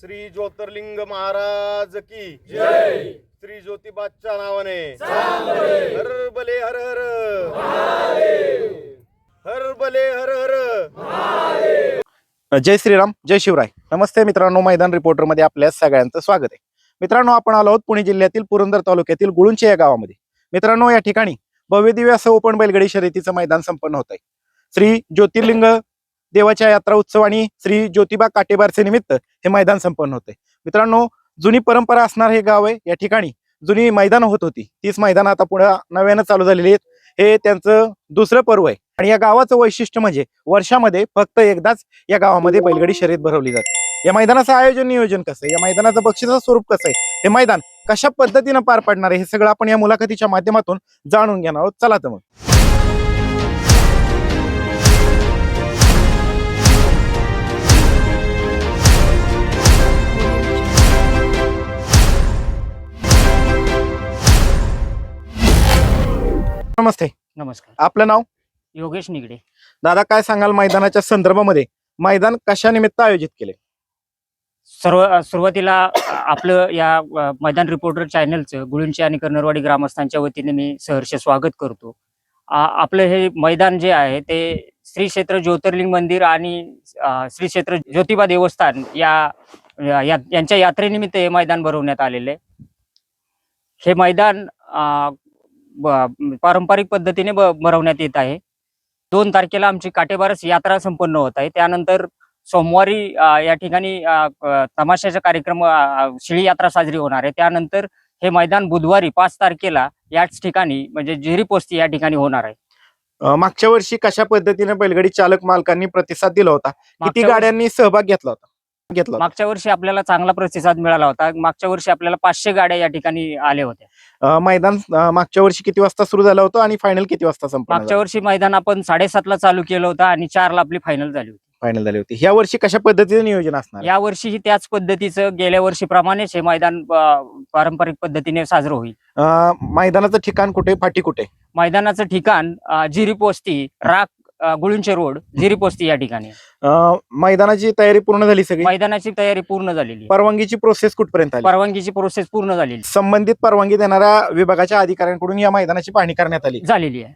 श्री ज्योतिर्लिंग महाराज की जय। श्री ज्योतिबाच्या नावाने। हर बले हर हर। हर बले हर हर। जय श्रीराम जय शिवराय। नमस्ते मित्रांनो मैदान रिपोर्टरमध्ये आपल्या सगळ्यांचं स्वागत आहे. मित्रांनो आपण आलो आहोत पुणे जिल्ह्यातील पुरंदर तालुक्यातील गुळुंचे या गावामध्ये. मित्रांनो या ठिकाणी भव्य दिव्य असं ओपन बैलगाडी शर्यतीचं मैदान संपन्न होत आहे श्री ज्योतिर्लिंग देवाच्या यात्रा उत्सव आणि श्री ज्योतिबा काटेबारचे निमित्त हे मैदान संपन्न होते. मित्रांनो जुनी परंपरा असणार हे गाव आहे. या ठिकाणी जुनी मैदान होत होती. तीच मैदान आता पुढे नव्यानं चालू झालेली आहेत. हे त्यांचं दुसरं पर्व आहे. आणि या गावाचं वैशिष्ट्य म्हणजे वर्षामध्ये फक्त एकदाच या गावामध्ये बैलगाडी शर्यत भरवली जाते. या मैदानाचं आयोजन नियोजन कसं आहे? या मैदानाचं बक्षिसाचं स्वरूप कसं आहे? हे मैदान कशा पद्धतीनं पार पडणार आहे? हे सगळं आपण या मुलाखतीच्या माध्यमातून जाणून घेणार आहोत. चला तर मग. नमस्ते. नमस्कार. आपलं नाव? योगेश निगडे. दादा काय सांगाल मैदानाच्या संदर्भामध्ये? मैदान कशा निमित्त आयोजित केले? सर्व सुरुवातीला आपलं या मैदान रिपोर्टर चॅनलचं गुळूंचे आणि कर्नरवाडी ग्रामस्थांच्या वतीने मी सहर्ष स्वागत करतो. आपलं हे मैदान जे आहे ते श्री क्षेत्र ज्योतिर्लिंग मंदिर आणि श्री क्षेत्र ज्योतिबा देवस्थान या यांच्या यात्रेनिमित्त हे मैदान भरवण्यात आलेले आहे. हे मैदान पारंपरिक पद्धतीने भरवण्यात येत आहे. दोन तारखेला आमची काटेबारस यात्रा संपन्न होत आहे. त्यानंतर सोमवारी या ठिकाणी तमाशाचा कार्यक्रम शिळी यात्रा साजरी होणार आहे. त्यानंतर हे मैदान बुधवारी पाच तारखेला याच ठिकाणी म्हणजे जिरी पोस्ती या ठिकाणी होणार आहे. मागच्या वर्षी कशा पद्धतीने बैलगाडी चालक मालकांनी प्रतिसाद दिला होता? किती गाड्यांनी सहभाग घेतला होता? घेतला मागच्या वर्षी आपल्याला चांगला प्रतिसाद मिळाला होता. मागच्या वर्षी आपल्याला पाचशे गाड्या या ठिकाणी आल्या होत्या. मैदान मागच्या वर्षी किती वाजता सुरू झालं होतं आणि फायनल किती वाजता संपन्न मागच्या वर्षी मैदान आपण साडेसातला चालू केलं होतं आणि चारला आपली फायनल झाली होती. फायनल झाली होती. ह्या वर्षी कशा पद्धतीने नियोजन असणार? या वर्षीही त्याच पद्धतीचं गेल्या वर्षीप्रमाणेच हे मैदान पारंपरिक पद्धतीने साजरं होईल. मैदानाचं ठिकाण कुठे? फाटी कुठे? मैदानाचं ठिकाण जिरी पोस्ती राख गुळुंचे रोड जिरी पोस्ती या ठिकाणी. अं, मैदानाची तयारी पूर्ण झाली सगळी? मैदानाची तयारी पूर्ण झालेली आहे. परवानगीची प्रोसेस कुठपर्यंत आली? परवानगीची प्रोसेस पूर्ण झालेली संबंधित परवानगी देणाऱ्या विभागाच्या अधिकाऱ्यांकडून या मैदानाची पाहणी करण्यात आली. झालेली आहे.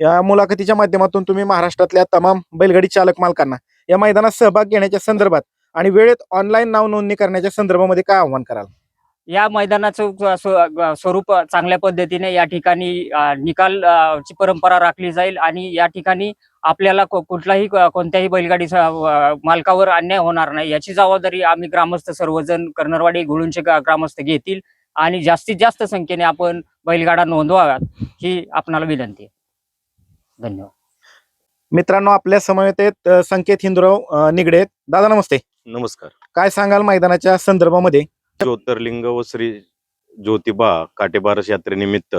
या मुलाखतीच्या माध्यमातून तुम्ही महाराष्ट्रातल्या तमाम बैलगाडी चालक मालकांना या मैदानात सहभाग घेण्याच्या संदर्भात आणि वेळेत ऑनलाईन नाव नोंदणी करण्याच्या संदर्भामध्ये काय आव्हान कराल? या मैदानाचं स्व- स्व- स्वरूप चांगल्या पद्धतीने या ठिकाणी निकाल ची परंपरा राखली जाईल आणि या ठिकाणी आपल्याला कुठलाही कोणत्याही बैलगाडीचा अ, मालकावर अन्याय होणार नाही. याची जबाबदारी आम्ही ग्रामस्थ सर्वजण कर्नरवाडी गुळूंचे ग्रामस्थ घेतील आणि जास्तीत जास्त संख्येने आपण बैलगाडा नोंदवाव्यात ही आपणाला विनंती आहे. धन्यवाद. मित्रांनो आपल्या समवेत संकेत हिंदुराव अ, निगडे आहेत. दादा नमस्ते. नमस्कार. काय सांगाल मैदानाच्या संदर्भामध्ये? ज्योतिर्लिंग व श्री ज्योतिबा काटेबारस यात्रेनिमित्त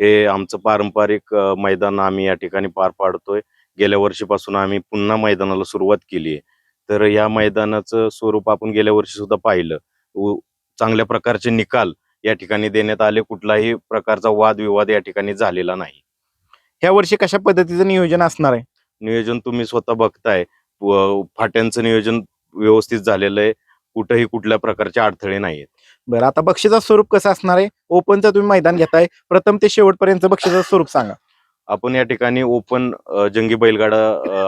हे आमचं पारंपरिक मैदान आम्ही या ठिकाणी पार पाडतोय. गेल्या वर्षीपासून आम्ही पुन्हा मैदानाला सुरुवात केली आहे. तर या मैदानाचं स्वरूप आपण गेल्या वर्षी सुद्धा पाहिलं. चांगल्या प्रकारचे निकाल या ठिकाणी देण्यात आले. कुठलाही प्रकारचा वादविवाद या ठिकाणी झालेला नाही. ह्या वर्षी कशा पद्धतीचं नियोजन असणार आहे? नियोजन तुम्ही स्वतः बघताय. फाट्यांचं नियोजन व्यवस्थित झालेलं आहे. कुठंही कुठल्या प्रकारचे अडथळे नाहीत बरं आता बक्षीचं स्वरूप कसं असणार आहे? ओपनचं तुम्ही मैदान घेताय. प्रथम ते शेवटपर्यंत बक्षीचं स्वरूप सांगा. आपण या ठिकाणी ओपन जंगी बैलगाडा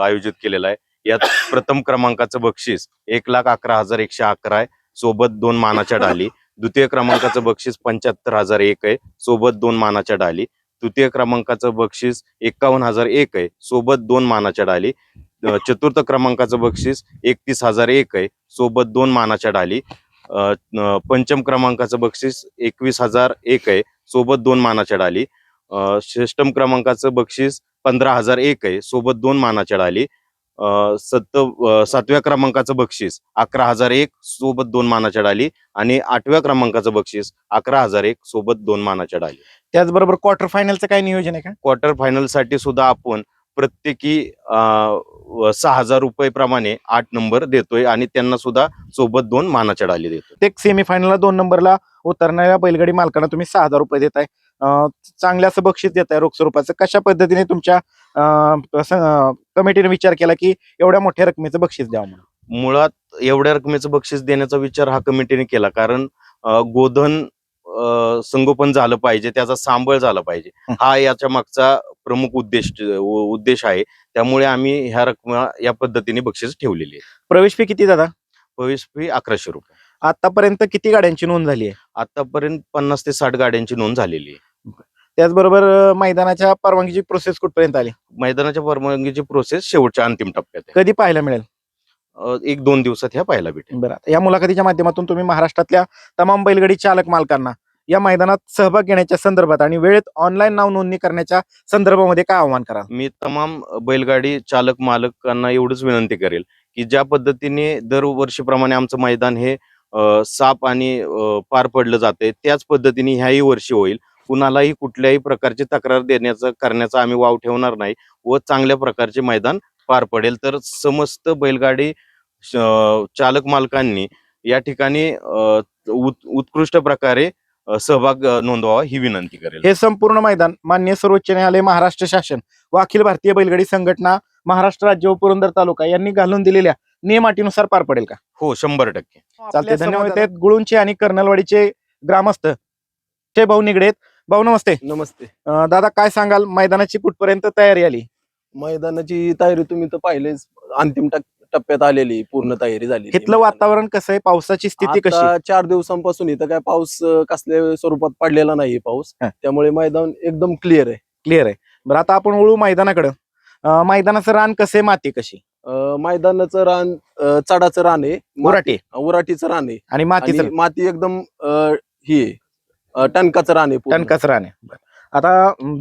आयोजित केलेला आहे. यात प्रथम क्रमांकाचं बक्षीस एक लाख अकरा हजार एकशे अकरा आहे. सोबत दोन मानाच्या डाली. द्वितीय क्रमांकाचं बक्षीस पंच्याहत्तर हजार एक आहे. सोबत दोन मानाच्या डाली. तृतीय क्रमांकाचं बक्षीस एकावन्न हजार एक आहे. सोबत दोन मानाच्या डाली. चतुर्थ क्रमांकाचं बक्षीस एकतीस हजार एक आहे. सोबत दोन मानाच्या न- पंचम क्रमांकाचं बक्षीस एकवीस हजार एक आहे. सोबत दोन मानाच्या डाली. षष्टम क्रमांकाचं बक्षीस पंधरा हजार एक आहे. सोबत दोन मानाच्या डाली. सत्त सातव्या क्रमांकाचं बक्षीस अकरा हजार एक सोबत दोन मानाच्या डाली. आणि आठव्या क्रमांकाचं बक्षीस अकरा हजार एक सोबत दोन मानाच्या डाली. त्याचबरोबर क्वार्टर फायनलचं काय नियोजन आहे का? क्वार्टर फायनलसाठी सुद्धा आपण प्रत्येकी सहा हजार रुपये प्रमाणे आठ नंबर देतोय आणि त्यांना सुद्धा सोबत दोन मानाच्या डाली देतोय. प्रत्येक सेमीफायनलला दोन नंबरला उतरणाऱ्या बैलगाडी मालकांना तुम्ही सहा हजार रुपये देताय. अं, चांगलं असं बक्षीस देताय रोख स्वरूपाचं. कशा पद्धतीने तुमच्या कमिटीने विचार केला की एवढ्या मोठ्या रकमेचं बक्षीस द्यावं म्हणून? मुळात एवढ्या रकमेचं बक्षीस देण्याचा विचार हा कमिटीने केला. कारण गोधन संगोपन झालं पाहिजे त्याचा सांभाळ झाला पाहिजे. हं. याच्या मागचा प्रमुख उद्देश उद्देश आहे. त्यामुळे आम्ही ह्या रकमा या पद्धतीने बक्षीस ठेवलेली आहे. प्रवेश फी किती दादा? प्रवेश फी अकराशे रुपये. आतापर्यंत किती गाड्यांची नोंद झाली आहे? आतापर्यंत पन्नास ते साठ गाड्यांची नोंद झालेली आहे. त्याचबरोबर मैदानाच्या परवानगीची प्रोसेस कुठपर्यंत आली? मैदानाच्या परवानगीची प्रोसेस शेवटच्या अंतिम टप्प्यात आहे. कधी पाहायला मिळेल? एक दोन दिवसात ह्या पाहायला भेटेल. बरं या मुलाखतीच्या माध्यमातून तुम्ही महाराष्ट्रातल्या तमाम बैलगाडी चालक मालकांना या मैदानात सहभाग घेण्याच्या संदर्भात आणि वेळेत ऑनलाईन नाव नोंदणी करण्याच्या संदर्भामध्ये काय आव्हान करा मी तमाम बैलगाडी चालक मालकांना एवढंच विनंती करेल की ज्या पद्धतीने दरवर्षीप्रमाणे आमचं मैदान हे साप आणि पार पडलं जाते त्याच पद्धतीने ह्याही वर्षी होईल. कुणालाही कुठल्याही प्रकारची तक्रार देण्याचं करण्याचा आम्ही वाव ठेवणार नाही व चांगल्या प्रकारचे मैदान पार पडेल. तर समस्त बैलगाडी चालक मालकांनी या ठिकाणी उत- उत्कृष्ट प्रकारे सहभाग नोंदवावा ही विनंती करेल. हे संपूर्ण मैदान मान्य सर्वोच्च न्यायालय महाराष्ट्र शासन व अखिल भारतीय बैलगाडी संघटना महाराष्ट्र राज्य व पुरंदर तालुका यांनी घालून दिलेल्या नियमाटीनुसार पार पडेल का? हो शंभर टक्के. चालते धन्यवाद गुळूंचे आणि कर्नलवाडीचे ग्रामस्थ. ते भाऊ निगडेत भाऊ नमस्ते. नमस्ते. दादा काय सांगाल? मैदानाची कुठपर्यंत तयारी आली? मैदानाची तयारी तुम्ही तर पाहिलेच. अंतिम टप- टप्प्यात आलेली पूर्ण तयारी झाली इथलं वातावरण कसं आहे? पावसाची स्थिती कशी? आहे? चार दिवसांपासून इथं काय पाऊस कसल्या स्वरूपात पडलेला नाही पाऊस. त्यामुळे मैदान एकदम क्लिअर आहे. क्लिअर आहे. बरं आता आपण वळू मैदानाकडं. मैदानाचं रान कसे माती कशी? मैदानाचं रान चढाचं रान आहे. माती- मुराटी उराटीचं रान आहे. आणि मातीचं? आणि माती एकदम ही आहे. टणकाचं रान आहे. टणकाचं रान आहे. आता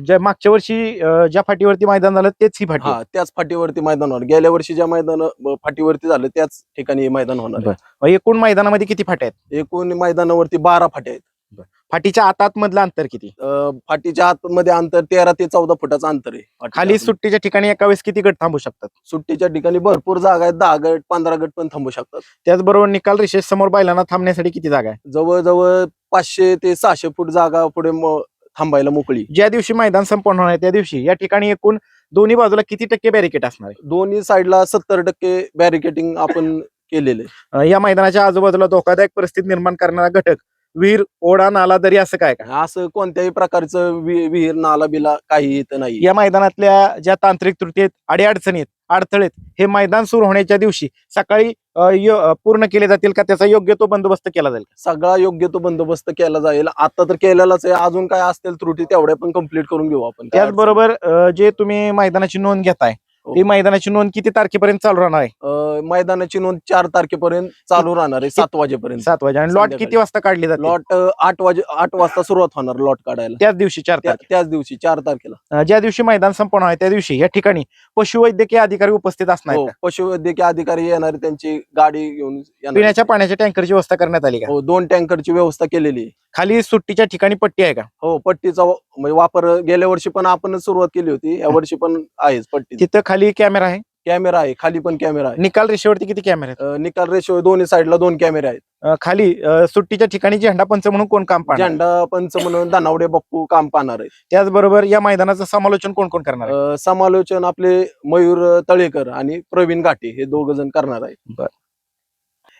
ज्या मागच्या वर्षी अं, ज्या फाटीवरती मैदान झालं तेच ही फाटी. हा त्याच फाटीवरती मैदान होणार. गेल्या वर्षी ज्या मैदान फाटीवरती झालं त्याच ठिकाणी हे मैदान होणार आहे. मग एकूण मैदानामध्ये किती फाट्या आहेत? एकूण मैदानावरती बारा फाट्या आहेत. फाटीच्या आतात मधलं अंतर किती? अं, फाटीच्या आतमध्ये अंतर तेरा ते चौदा फुटाचं अंतर आहे फाटीच्या खाली आतमध्ये. सुट्टीच्या ठिकाणी एका वेळेस किती गट थांबू शकतात? सुट्टीच्या ठिकाणी भरपूर जागा आहेत. दहा गट पंधरा गट पण थांबू शकतात. त्याचबरोबर निकाल रेषेस समोर बैलांना थांबण्यासाठी किती जागा आहे? जवळजवळ पाचशे ते सहाशे फूट जागा पुढे म- थांबायला मोकळी. ज्या दिवशी मैदान संपन्न होणार आहे त्या दिवशी. या ठिकाणी एकूण दोन्ही बाजूला किती टक्के बॅरिकेड असणार आहे? दोन्ही साईडला सत्तर टक्के बॅरिकेटिंग आपण केलेले या मैदानाच्या आजूबाजूला धोकादायक परिस्थिती निर्माण करणारा घटक विहीर ओढा नाला दरी असं काय का? असं कोणत्याही प्रकारचं वि- विहीर नाला बिला काही इथं नाही या मैदानातल्या ज्या तांत्रिक त्रुटी आहेत अडीअडचणी आहेत अडथळे आहेत, हे मैदान सुरू होण्याच्या दिवशी सकाळी अं, यो- अं, पूर्ण केले जातील का? त्याचा योग्य तो बंदोबस्त केला जाईल का? सगळा योग्य तो बंदोबस्त केला जाईल. आता तर केलेलाच आहे. अजून काय असतील त्रुटी तेवढ्या पण कंप्लीट करून घेऊ आपण. काय त्याचबरोबर अं, जे तुम्ही मैदानाची नोंद घेताय हो. ती मैदानाची नोंद किती तारखेपर्यंत चालू राहणार आहे अं, मैदानाची नोंद चार तारखेपर्यंत चालू राहणार आहे सात वाजेपर्यंत सात वाजे आणि लॉट संध्याकाळी. किती वाजता काढली जाते लॉट अं, आठ वाजे आठ वाजता सुरुवात होणार लॉट काढायला त्याच दिवशी चार त्या- तारखे त्याच दिवशी चार तारखेला अं, ज्या दिवशी मैदान संपन्न आहे त्या दिवशी या ठिकाणी पशुवैद्यकीय अधिकारी उपस्थित असणार हो आहेत का? पशुवैद्यकीय अधिकारी येणार त्यांची गाडी घेऊन येणार. पिण्याच्या पाण्याच्या टँकरची व्यवस्था करण्यात आली का हो दोन टँकरची व्यवस्था केलेली आहे. खाली सुट्टीच्या ठिकाणी पट्टी आहे का? हो पट्टीचा वा- म्हणजे वापर गेल्या वर्षी पण आपण सुरुवात केली होती. या वर्षी पण आहेच पट्टी. तिथं खाली कॅमेरा आहे? कॅमेरा आहे खाली पण कॅमेरा आहे. निकाल रेषेवरती किती कॅमेरे आहेत? अं, निकाल रेशो दोन्ही साईडला दोन कॅमेरे आहेत. अं, खाली अं, सुट्टीच्या ठिकाणी झेंडा पंच म्हणून कोण काम पाहणार? झेंडा पंच म्हणून दानावडे बाप्पू काम पाहणार आहे त्याचबरोबर या मैदानाचं समालोचन कोण कोण करणार आहे? अं, समालोचन आपले मयूर तळेकर आणि प्रवीण घाटे हे दोघ जण करणार आहे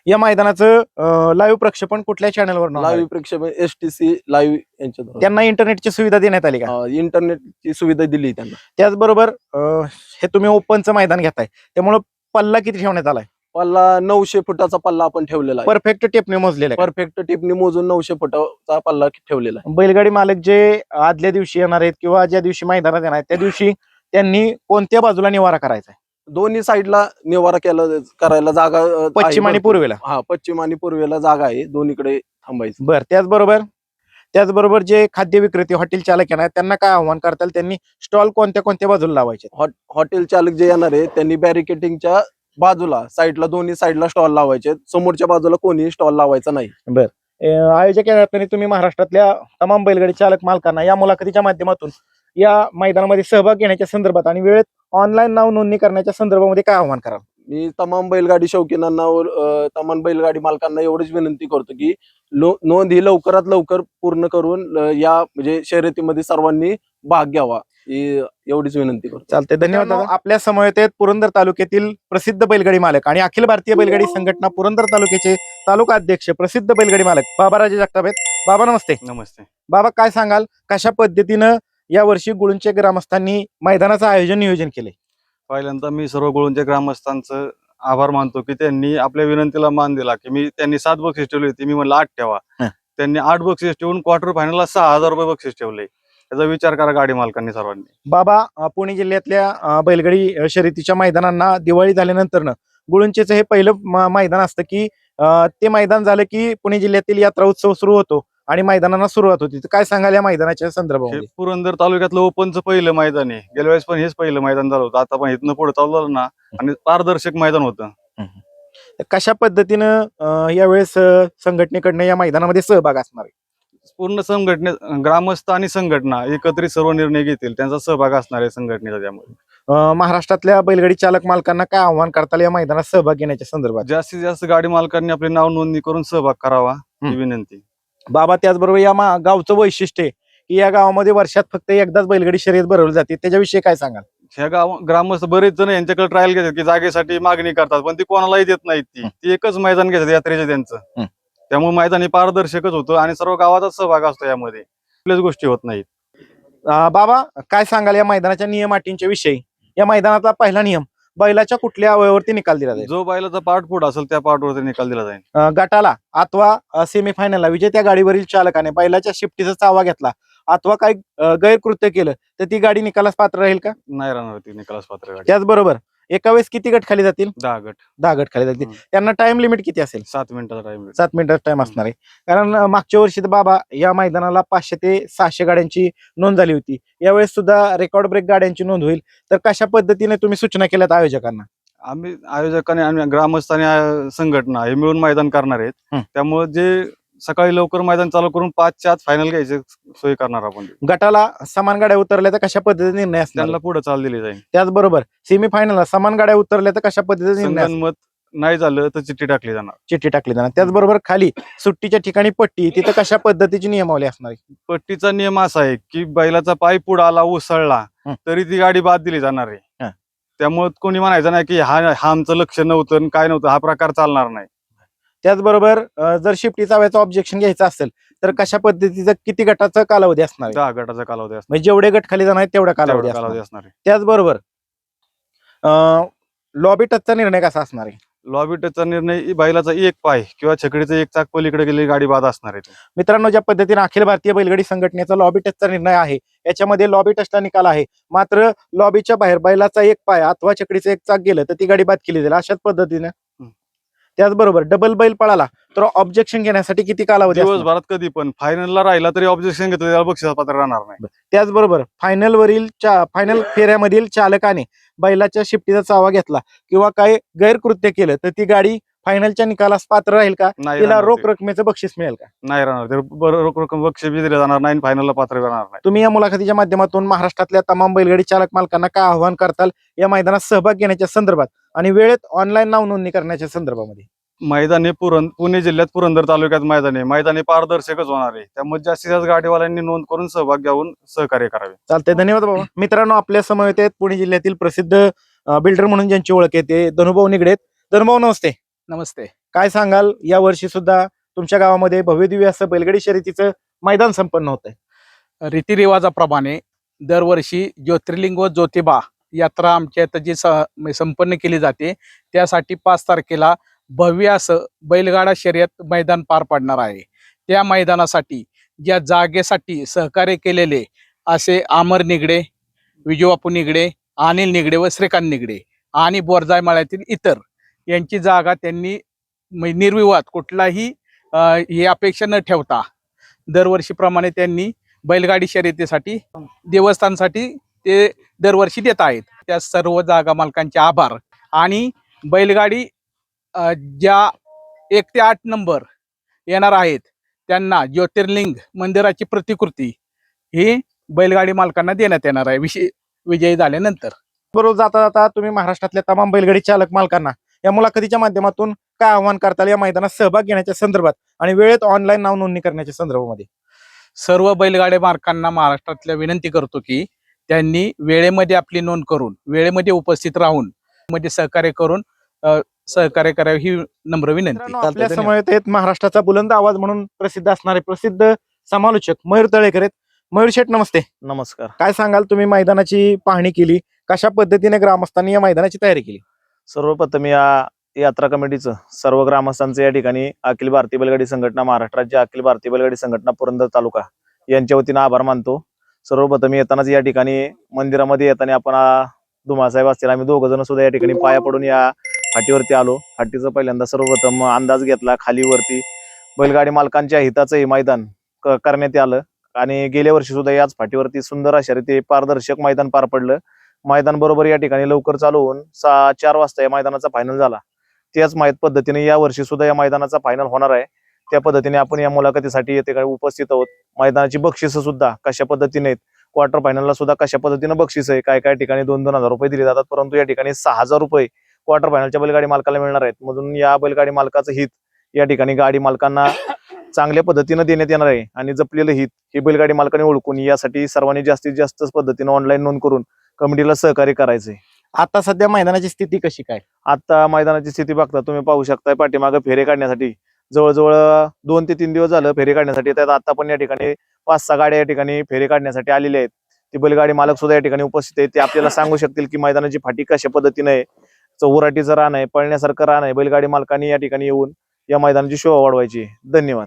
या मैदानाचं लाईव्ह प्रक्षेपण कुठल्या चॅनलवर लाईव्ह प्रेक्षेपण एस टी सी लाईव्ह यांच्या त्यांना इंटरनेटची सुविधा देण्यात आली का? इंटरनेटची सुविधा दिली त्यांना. त्याचबरोबर हे तुम्ही ओपनचं मैदान घेताय. त्यामुळं पल्ला किती ठेवण्यात आलाय? पल्ला नऊशे फुटाचा पल्ला आपण ठेवलेला आहे. परफेक्ट टेपने मोजलेला आहे परफेक्ट टिपणी मोजून नऊशे फुटाचा पल्ला ठेवलेला आहे. बैलगाडी मालक जे आदल्या दिवशी येणार आहेत किंवा ज्या दिवशी मैदानात येणार आहेत त्या दिवशी त्यांनी कोणत्या बाजूला निवारा करायचा आहे? दोन्ही साईडला निवारा केला करायला जागा अ, आहे पश्चिम आणि. पूर्वेला? हा पश्चिम आणि पूर्वेला जागा आहे. दोन्हीकडे थांबायचं. बर त्याचबरोबर त्याचबरोबर जे खाद्य विक्रेते हॉटेल चालक येणार आहेत, त्यांना काय आव्हान करताल? त्यांनी स्टॉल कोणत्या कोणत्या बाजूला लावायचे? हॉट- हॉटेल चालक जे येणार आहे त्यांनी बॅरिकेटिंगच्या बाजूला साईडला दोन्ही साईडला स्टॉल लावायचे. समोरच्या बाजूला कोणीही स्टॉल लावायचा नाही. अं, आयोजक या नात्याने तुम्ही महाराष्ट्रातल्या तमाम बैलगाडी चालक मालकांना या मुलाखतीच्या माध्यमातून या मैदानामध्ये सहभाग घेण्याच्या संदर्भात आणि वेळेत ऑनलाईन नाव नोंदणी करण्याच्या संदर्भामध्ये काय आव्हान कराल? मी तमाम बैलगाडी शौकीनांना तमाम बैलगाडी मालकांना एवढीच विनंती करतो की नोंद ही लवकरात लवकर पूर्ण करून या म्हणजे शर्यतीमध्ये सर्वांनी भाग घ्यावा ही एवढीच विनंती करतो. चालते धन्यवाद. आपल्या समवेत आहेत पुरंदर तालुक्यातील प्रसिद्ध बैलगाडी मालक आणि अखिल भारतीय बैलगाडी संघटना पुरंदर तालुक्याचे तालुका अध्यक्ष प्रसिद्ध बैलगाडी मालक बाबाराजे जगताप आहेत. बाबा नमस्ते. नमस्ते. बाबा काय सांगाल? कशा पद्धतीनं या वर्षी गुळूंचे ग्रामस्थांनी मैदानाचं आयोजन नियोजन केले. पहिल्यांदा मी सर्व गुळूंच्या ग्रामस्थांचं आभार मानतो की त्यांनी आपल्या विनंतीला मान दिला की मी त्यांनी सात बक्षीस ठेवली होती. मी म्हणलं आठ ठेवा. त्यांनी आठ बक्षीस ठेवून क्वार्टर फायनलला सहा हजार रुपये बक्षीस ठेवले. याचा विचार करा गाडी मालकांनी सर्वांनी. बाबा पुणे जिल्ह्यातल्या बैलगाडी शर्यतीच्या मैदानांना दिवाळी झाल्यानंतर गुळूंचेच हे पहिलं मैदान असतं की ते मैदान झालं की पुणे जिल्ह्यातील यात्रा उत्सव सुरू होतो. आणि मैदानांना सुरुवात होती. तर काय सांगाल या मैदानाच्या संदर्भामध्ये? पुरंदर तालुक्यातलं ओपनचं पहिलं मैदान आहे. गेल्या वेळेस पण हेच पहिलं मैदान झालं होतं. आता पण इथनं पुढे चालू झालं ना आणि पारदर्शक मैदान होतं. तर कशा पद्धतीनं अं, यावेळेस अं, संघटनेकडनं या मैदानामध्ये सहभाग असणार आहे? पूर्ण संघटने ग्रामस्थ आणि संघटना एकत्रित सर्व निर्णय घेतील. त्यांचा सहभाग असणार आहे संघटनेचा त्यामध्ये अं, महाराष्ट्रातल्या बैलगाडी चालक मालकांना काय आव्हान करता येईल या मैदानात सहभाग घेण्याच्या संदर्भात? जास्तीत जास्त गाडी मालकांनी आपले नाव नोंदणी करून सहभाग करावा ही हं. विनंती. बाबा त्याचबरोबर या मा- गावचं वैशिष्ट्य आहे की या गावामध्ये वर्षात फक्त एकदाच बैलगाडी शर्यत भरवली जाते. त्याच्याविषयी काय सांगाल? ह्या गाव ग्रामस्थ बरेच जण यांच्याकडे ट्रायल घेतात की जागेसाठी मागणी करतात पण ती कोणालाही देत नाहीत ती. ती एकच मैदान घेतात यात्रेचे त्यांचं. त्यामुळे मैदान हे पारदर्शकच होतं आणि सर्व गावाचा सहभाग असतो यामध्ये. कुठल्याच गोष्टी होत नाहीत. बाबा काय सांगाल या मैदानाच्या नियम अटींच्या विषयी? या मैदानाचा पहिला नियम? बैलाच्या कुठल्या अवयवावरती निकाल दिला जाईल? जो बैलाचा पार्ट पुढे असेल त्या पार्टवरती निकाल दिला जाईल. अं, गटाला अथवा सेमीफायनलला विजेत्या गाडीवरील चालकाने बैलाच्या शिफ्टीचा चावा घेतला. अथवा काही अं, गैरकृत्य केलं तर ती गाडी निकालास पात्र राहील का? नाही राहणार ती निकालास पात्र गाडी. त्याचबरोबर एका वेळेस किती गट खाली जातील? दहा गट. दहा गट खाली जातील. त्यांना टाइम लिमिट किती असेल? सात मिनिटाचा टाइम सात मिनिटाचा टाइम असणार आहे. कारण अं, मागच्या वर्षी तर बाबा या मैदानाला पाचशे ते सहाशे गाड्यांची नोंद झाली होती. यावेळेस सुद्धा रेकॉर्ड ब्रेक गाड्यांची नोंद होईल. तर कशा पद्धतीने तुम्ही सूचना केल्यात आयोजकांना? आम्ही आयोजकांनी आणि ग्रामस्थ आणि आ- संघटना हे मिळून मैदान करणार हं. आहेत त्यामुळे जे सकाळी लवकर मैदान चालू करून पाचच्या आत फायनल घ्यायचे सोय करणार आपण गटाला समान गाड्या उतरल्या तर कशा पद्धतीने निर्णय असणार त्यांना पुढे चाल दिली जाईल त्याचबरोबर सेमीफायनलला समान गाड्या उतरल्या तर कशा पद्धतीने निर्णय असणार? संगनमत नाही झालं तर चिठ्ठी टाकली जाणार चिठ्ठी टाकली जाणार त्याचबरोबर खाली सुट्टीच्या ठिकाणी पट्टी तिथं कशा पद्धतीची नियमावली असणार आहे? पट्टीचा नियम असा आहे की बैलाचा पाय पुढे आला उसळला हं. तरी ती गाडी बाद दिली जाणार हं. आहे त्यामुळे कोणी म्हणायचं नाही की हा हा आमचं लक्ष नव्हतं आणि काय नव्हतं हा प्रकार चालणार नाही त्याचबरोबर जर शिफ्टीचा व्याचा ऑब्जेक्शन घ्यायचं असेल तर कशा पद्धतीचं किती गटाचा कालावधी असणार आहे? दहा गटाचा कालावधी असणार म्हणजे जेवढे गट खाली जाणार आहेत तेवढा कालावधी कालावधी आहे. असणार आहे त्याचबरोबर लॉबी टचचा निर्णय कसा असणार आहे लॉबी टचचा निर्णय बैलाचा एक पाय किंवा छकडीचं एक चाक पलीकडे गेली गाडी बाद असणार आहे मित्रांनो ज्या पद्धतीने अखिल भारतीय बैलगाडी संघटनेचा लॉबी टचचा निर्णय आहे याच्यामध्ये लॉबी टचला निकाल आहे मात्र लॉबीच्या बाहेर बैलाचा एक पाय अथवा चकडीचं एक चाक गेलं तर ती गाडी बाद केली जाईल अशाच पद्धतीने. त्याचबरोबर डबल बैल पळाला तर ऑब्जेक्शन घेण्यासाठी किती कालावधी? दिवसभरात कधी पण फायनलला राहिला तरी ऑब्जेक्शन घेतलं त्याला बक्षीस पात्र राहणार नाही त्याचबरोबर फायनल वरील फायनल फेऱ्यामधील चालकाने बैलाच्या शिफ्टीचा चावा घेतला किंवा काही गैरकृत्य केलं तर ती गाडी फायनलच्या निकालास पात्र राहील का? नाही तिला राहणार रोख ते. रकमेचं बक्षीस मिळेल का? नाही राहणार ते. बरं रोख रक्कम बक्षीस बी दिले जाणार नाही फायनलला पात्र राहणार नाही. तुम्ही या मुलाखतीच्या माध्यमातून महाराष्ट्रातल्या तमाम बैलगाडी चालक मालकांना काय आव्हान करताल? या मैदानात सहभाग घेण्याच्या संदर्भात आणि वेळेत ऑनलाईन नाव नोंदणी करण्याच्या संदर्भामध्ये. मैदान हे पुरं पुणे जिल्ह्यात पुरंदर तालुक्यात मैदान आहे मैदान पारदर्शकच होणार आहे. त्यामुळे जास्तीत जास्त गाडीवाल्यांनी नोंद करून सहभाग घेऊन सहकार्य करावे. चालतंय. धन्यवाद बाबा. मित्रांनो आपल्या समवेत आहेत. पुणे जिल्ह्यातील प्रसिद्ध बिल्डर म्हणून ज्यांची ओळख येते धनुभाऊ निगडे आहेत. धनुभाऊ नमस्ते. नमस्ते. काय सांगाल? या वर्षी सुद्धा तुमच्या गावामध्ये भव्यदिव्य असं बैलगाडी शर्यतीचं मैदान संपन्न होत आहे रीतिरिवाजाप्रमाणे दरवर्षी ज्योतिर्लिंग व ज्योतिबा यात्रा आमच्या इथं जी स- संपन्न केली जाते त्यासाठी पाच तारखेला भव्य असं बैलगाडा शर्यत मैदान पार पडणार आहे. त्या मैदानासाठी ज्या जागेसाठी सहकार्य केलेले असे आमर निगडे विजयबापू निगडे अनिल निगडे व श्रीकांत निगडे आणि बोरजाय माळ्यातील इतर यांची जागा त्यांनी निर्विवाद कुठलाही ही अपेक्षा न ठेवता दरवर्षीप्रमाणे त्यांनी बैलगाडी शर्यतीसाठी देवस्थानसाठी ते दरवर्षी देत आहेत. त्या सर्व जागा मालकांचे आभार. आणि बैलगाडी ज्या एक ते आठ नंबर येणार आहेत त्यांना ज्योतिर्लिंग मंदिराची प्रतिकृती ही बैलगाडी मालकांना देण्यात येणार आहे. विषय विजयी झाल्यानंतर. बरोबर जाता जाता तुम्ही महाराष्ट्रातल्या तमाम बैलगाडी चालक मालकांना या मुलाखतीच्या माध्यमातून काय आव्हान करताल या मैदानात सहभाग घेण्याच्या संदर्भात आणि वेळेत ऑनलाईन नाव नोंदणी करण्याच्या संदर्भामध्ये? सर्व बैलगाड्या मालकांना महाराष्ट्रातल्या विनंती करतो की त्यांनी वेळेमध्ये आपली नोंद करून वेळेमध्ये उपस्थित राहून मध्ये सहकार्य करून सहकार्य करावे ही नम्र विनंती. आपल्या समवेत आहेत महाराष्ट्राचा बुलंद आवाज म्हणून प्रसिद्ध असणारे प्रसिद्ध समालोचक मयूर तळेकर आहेत. मयूर शेठ नमस्ते. नमस्कार. काय सांगाल? तुम्ही मैदानाची पाहणी केली. कशा पद्धतीने ग्रामस्थांनी या मैदानाची तयारी केली? सर्वप्रथम या यात्रा कमिटीचं सर्व ग्रामस्थांचं या ठिकाणी अखिल भारतीय बैलगाडी संघटना महाराष्ट्राची अखिल भारतीय बैलगाडी संघटना पुरंदर तालुका यांच्या वतीनं आभार मानतो. सर्वप्रथम येतानाच या ठिकाणी मंदिरामध्ये येताना आपण धुमासाहेब असतील आम्ही दोघ जण सुद्धा या ठिकाणी पाया पडून या फाटीवरती आलो. फाटीचं पहिल्यांदा सर्वप्रथम अंदाज घेतला खाली वरती बैलगाडी मालकांच्या हिताचं हे मैदान करण्यात आलं. आणि गेल्या वर्षी सुद्धा याच फाटीवरती सुंदर अशा रीती पारदर्शक मैदान पार पडलं. मैदान बरोबर या ठिकाणी लवकर चालू होऊन सहा चार वाजता या मैदानाचा फायनल झाला. त्याच माहीत पद्धतीने या वर्षी सुद्धा या मैदानाचा फायनल होणार आहे. त्या पद्धतीने आपण या मुलाखतीसाठी येथे काही उपस्थित आहोत? मैदानाची बक्षिसं सुद्धा कशा पद्धतीने आहेत? क्वार्टर फायनलला सुद्धा कशा पद्धतीने बक्षीस आहे? काय काय ठिकाणी दोन दोन हजार रुपये दिले जातात परंतु या ठिकाणी सहा हजार रुपये क्वार्टर फायनलच्या बैलगाडी मालकाला मिळणार आहेत. म्हणून या बैलगाडी मालकाचं हित या ठिकाणी गाडी मालकांना चांगल्या पद्धतीनं देण्यात येणार आहे. आणि जपलेलं हित ही बैलगाडी मालकाने ओळखून यासाठी सर्वांनी जास्तीत जास्त पद्धतीने ऑनलाईन नोंद करून कमिटीला सहकार्य करायचंय. आता सध्या मैदानाची स्थिती कशी काय? आता मैदानाची स्थिती बघता तुम्ही पाहू शकताय पाठीमागं फेरे काढण्यासाठी. जवळजवळ दोन ते तीन दिवस झालं फेरे काढण्यासाठी. येतात आता पण या ठिकाणी पाच सहा गाड्या या ठिकाणी फेरे काढण्यासाठी आलेल्या आहेत. ती बैलगाडी मालक सुद्धा या ठिकाणी उपस्थित आहेत. ते आपल्याला सांगू शकतील की मैदानाची फाटी कशा पद्धतीने आहे. चौराटीचं रान आहे पळण्यासारखं रान आहे. बैलगाडी मालकांनी या ठिकाणी येऊन या मैदानाची शोभा वाढवायची. धन्यवाद.